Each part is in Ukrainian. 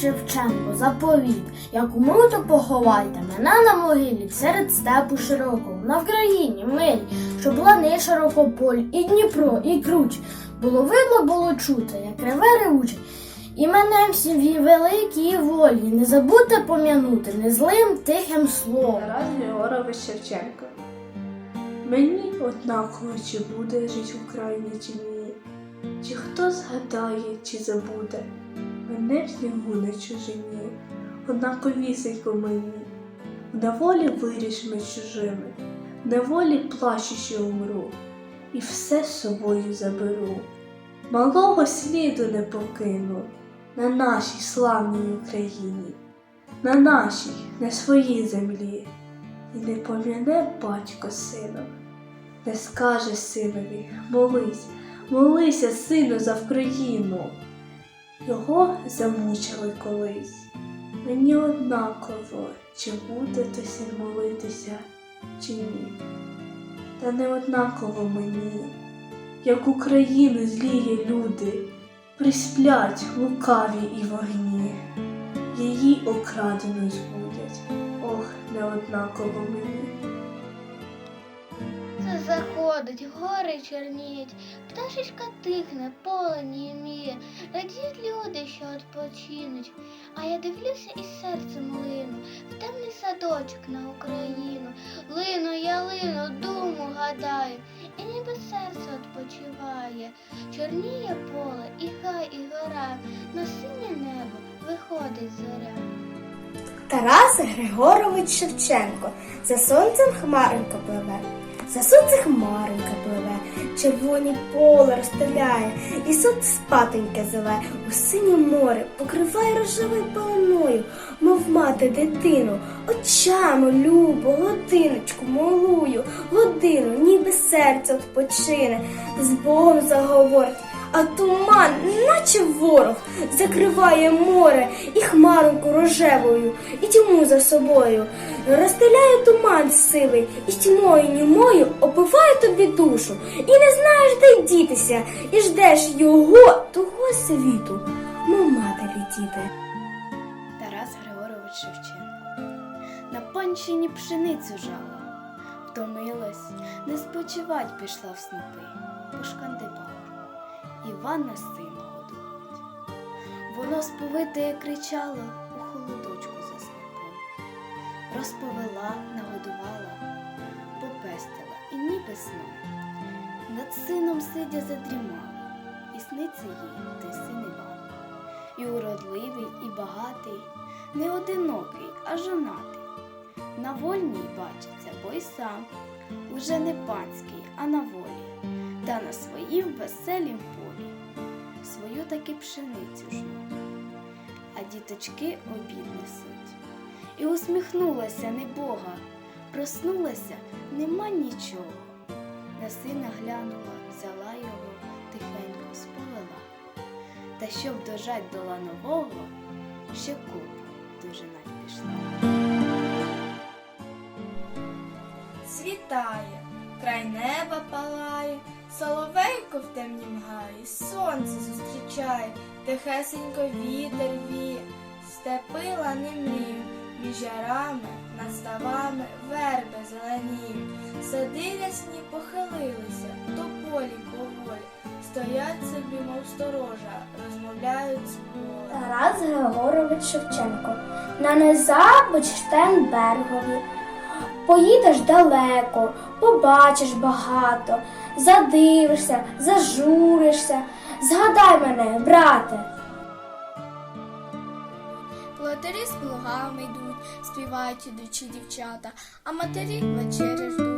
Шевченко, заповіт, як умру, то поховайте мене на могилі серед степу широкого, на Вкраїні милі, щоб лани широкополь, і Дніпро, і круч. Було видно, було чути, як реве ревуче. І мене в сім'ї великій і волі, не забудьте пом'янути незлим тихим словом. Тарас Григорович Шевченко. Мені однаково, чи буде жить в Україні, чи ні, чи хто згадає, чи забуде. Мене в снігу на чужині, однаковісенько мені. В неволі виріш ми чужими, в неволі плачу, умру, і все з собою заберу. Малого сліду не покину на нашій славній Україні на нашій, на своїй землі. І не пом'яне батько сином, не скаже синові, молись, молися, сину, за Вкраїну. Його замучили колись. Мені однаково, чи буде той син молитися, чи ні. Та не однаково мені, як Україну зліє люди, присплять лукаві і вогні її окрадено збудять. Ох, неоднаково мені. Заходить, гори чорніють, пташечка тихне, поле німіє, радіють люди, що відпочинуть. А я дивлюся і серцем лину, в темний садочок на Україну. Лину, я лину, думу гадаю, і ніби серце відпочиває. Чорніє поле, і гай, і гора, на синє небо виходить зоря. Тарас Григорович Шевченко за сонцем хмаринка пливе, за сонце хмаринка пливе, червоні поле розстеляє, і сонце спатеньке зеле, у синє море покриває рожевою пеленою, мов мати дитину, очами любо, годиночку молую, годину, ніби серце відпочине, з Богом заговорить. А туман, наче ворог, закриває море і хмаринку рожевою, і тьму за собою. Розстеляє туман сивий, і тьмою німою опиває тобі душу, і не знаєш, де дітися, і ждеш його, того світу, мов матері діти. Тарас Григорович Шевченко. На панщині пшеницю жала, втомилась, не спочивать пішла в снопи, пошкандибала. Івана сина годують. Воно сповите кричало у холодочку за снопом. Розповела, нагодувала, попестила і ніби сном. Над сином сидя задрімала, і сниться їй той син Іван. І уродливий, і багатий, не одинокий, а жонатий. На вольній бачиться, бо й сам уже не панський, а на волі, та на своїм веселім свою таки пшеницю жнуть, а діточки обід несуть. І усміхнулася небога, проснулася, нема нічого. На сина глянула, взяла його, тихенько сповела. Та щоб дожать до ланового, ще куп дожинать пішла. Світає, край неба палає, соловейко в темнім гаї, сонце зустрічає, тихесенько вітер віє, степи лани мріють, між ярами, над ставами верби зеленіють, сади рясні похилилися, до полі поволі, стоять собі, мов сторожа, розмовляють з поля. Тарас Григорович Шевченко. На незабудь Штенбергові. Поїдеш далеко, побачиш багато, задивишся, зажуришся. Згадай мене, брате. Платері з плугами йдуть, співають ідучі дівчата, а матері вечері ждуть,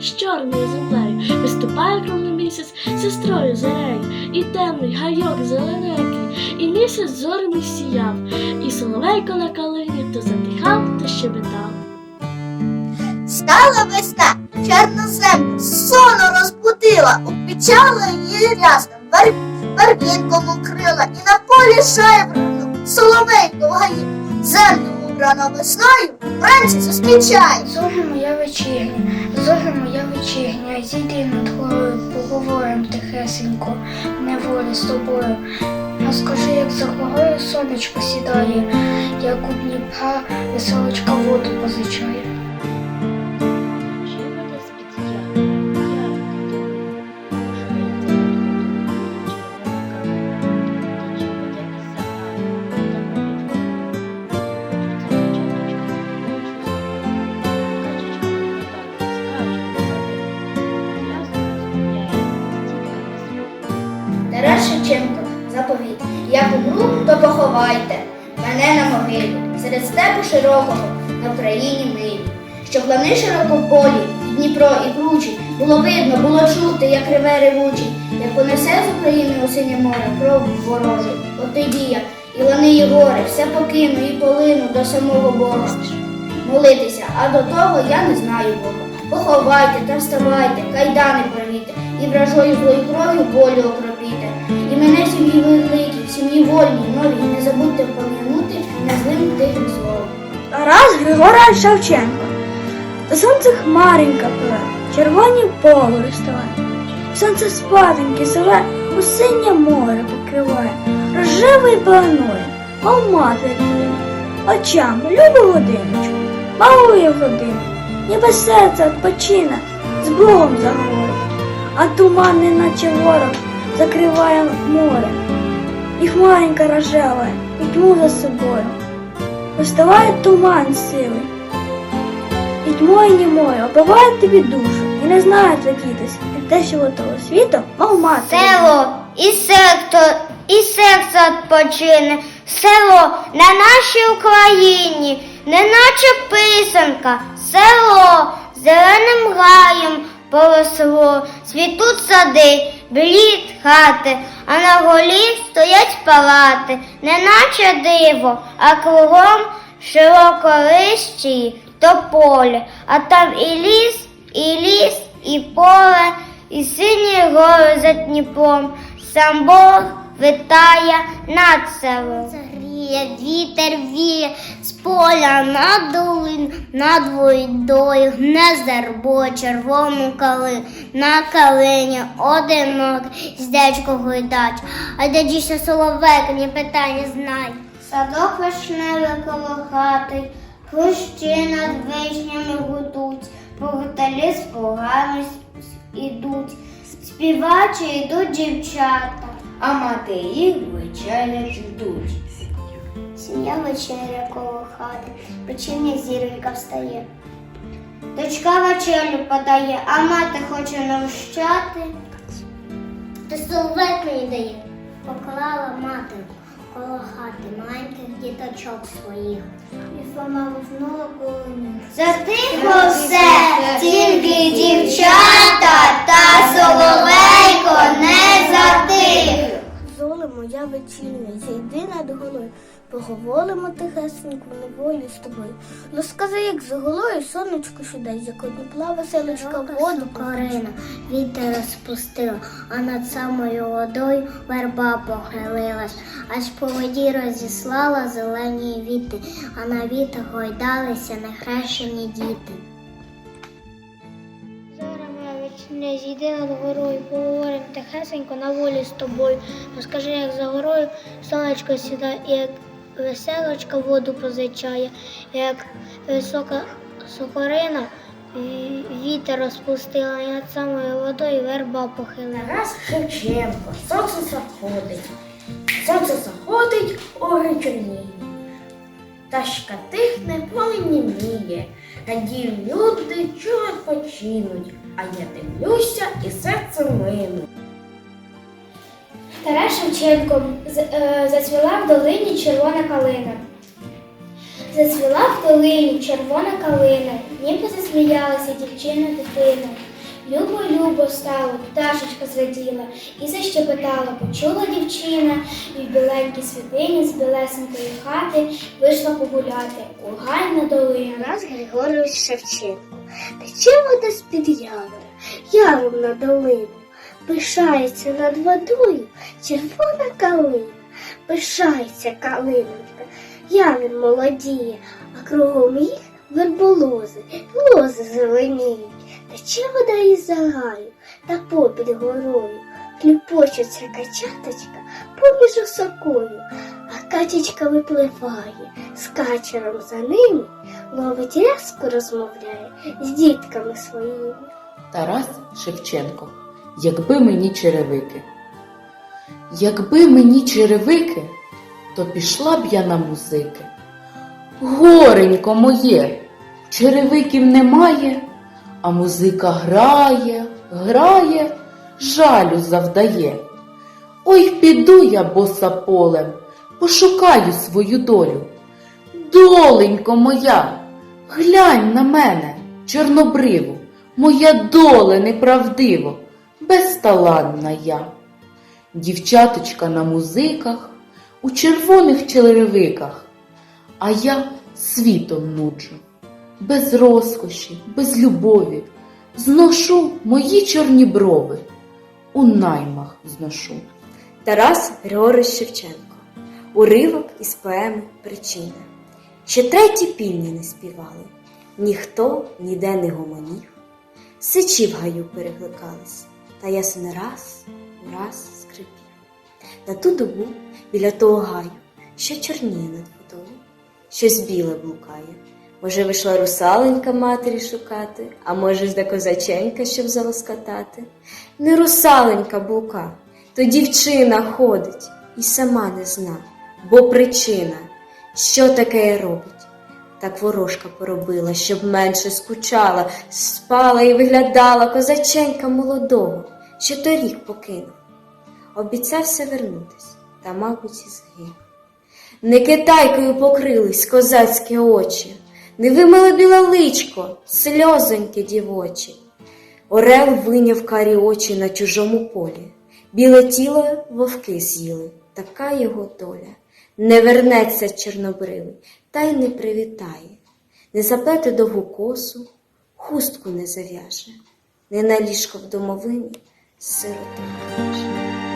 з чорною землею, виступає кровний місяць сестрою зарею, і темний гайок зелененький, і місяць зоряний сіяв, і соловейко на калині то затихав, то щебетав. Стала весна, чорноземну, соно розбудила, упечала її рясно, бар... барвінком укрила, і на полі шайбрану, соловейку в гаї, землю убрано весною, вранці зустрічає. Зоре моя вечірня, зоре моя вечірня, зійди над горою, поговорим тихесенько, неволі з тобою. Розкажи, як за горою сонечко сідає, як у Дніпра веселочка воду позичає. Поховайте мене на могилі, серед степу широкого, на Україні милі. Щоб лани широкополі, і Дніпро, і кручі, було видно, було чути, як реве ревучий, як понесе з України у синє море кров ворожу. От тоді я, і лани, і гори, все покину і полину до самого Бога. Молитися, а до того я не знаю Бога. Поховайте та вставайте, кайдани порвіте, і вражою злою кров'ю волю окропіте. І мене сім'ї великій, в сім'ї вольній, новій, не забудьте пом'янути незлим тихим словом. Тарас Григорович Шевченко. За сонце хмаренька пливе, червоні поле розставає. Сонце спаденьки зове, у синє море покриває, рожевий панує, мов матері дитина. Очам любу годиночку, малує годину, ніби серце відпочине, з Богом заговорить, а туман, неначе ворог, закриває море, і хмаренька рожева, і тьму за собою. Виставає туман сивий, і тьмою німою обиває тобі душу, і не знає радітися, і те, що того світу, мов мати. Село і серце, і серце відпочине, село на нашій Україні, неначе писанка, село зеленим гаєм поросло, цвітуть сади, блід хати, а на голі стоять палати, неначе диво, а кругом широколисті то поле, а там і ліс, і ліс, і поле, і сині гори за Дніпром, сам Бог витає над селом. Загріє вітер віє з поля на долин, над водою гне зербо червону калину, на калині одинок, здечко гойдач, а де дійсно соловек, ні питання знай. Садок вишневий коло хати, хрущі над вишнями гудуть, порталі з плугами ідуть, співачі йдуть дівчата. А мати їх вечерять ждуть. Сім'я вечеря коло хати, вечірня зіронька встає. Дочка вечерю подає, а мати хоче навщати. Та соловейку не дає. Поклала мати коло хати маленьких діточок своїх. І сама уснула коло них. Затихло все, тільки дівчата та соловейко не моя вечірня, зійди над голою, поговоримо тихесенько неволі з тобою. Ну скажи, як за голою сонечко сідає, як одніпла веселочка воду Карина вітер розпустила, а над самою водою верба похилилась, аж по воді розіслала зелені віти, а на вітах гойдалися нехрещені діти. Вечірня, зійди над горою, поговорим тихесенько на волі з тобою. Розкажи, як за горою сонечко сідає, як веселочка воду позичає, як висока сухорина вітер розпустила, і над самою водою верба похилила. Тарас Шевченко, сонце заходить. Сонце заходить, ори чорніє. Ташка тихне, полиніміє. Радію люди, чого відпочинуть, а я дивлюся і серце мину. Тарас Шевченко е, зацвіла в долині червона калина. Зацвіла в долині червона калина, ніби засміялася дівчина дитина. Любо любо стало, пташечка зраділа, і защепетала, почула дівчина, і в біленькій світині з білесенької хати вийшла погуляти у гай на долину. Тарас Григорович Шевченко. Тече вода з-під явора, яром на долину. Пишається над водою червона калина. Пишається калинонька, явір молодіє, а кругом їх верболози, лози зеленіють. Тече вода із загаю та попід горою. Хлюпочеться качаточка поміж осокою, а качечка випливає з качером за ними, ловить рязку розмовляє з дітками своїми. Тарас Шевченко. Якби мені черевики. Якби мені черевики, то пішла б я на музики. Горенько моє, черевиків немає, а музика грає, грає, жалю завдає. Ой, піду я боса полем, пошукаю свою долю. Доленько моя, глянь на мене, чорнобриву, моя доле неправдиво, безталанна я. Дівчаточка на музиках, у червоних черевиках, а я світом нуджу, без розкоші, без любові, зношу мої чорні брови, у наймах зношу. Тарас Григорович Шевченко. Уривок із поеми Причина. Ще треті півні не співали, ніхто ніде не гомонів. Сичі в гаю перекликались, та ясен раз, раз скрипів. На ту добу біля того гаю, що чорніє над водою, щось біле блукає. Може, вийшла русаленька матері шукати, а може ж де козаченька, щоб залоскатати. Не русаленька блука, то дівчина ходить і сама не зна, бо причина, що таке робить. Так ворожка поробила, щоб менше скучала, спала і виглядала козаченька молодого, що торік покинув. Обіцявся вернутись, та, мабуть, і згинув. Не китайкою покрились козацькі очі, не вимили біле личко, сльозоньки дівочі. Орел виняв карі очі на чужому полі. Біле тіло вовки з'їли, така його доля. Не вернеться чорнобривий, та й не привітає, не заплете довгу косу, хустку не зав'яже, не на ліжко в домовині сирота каже.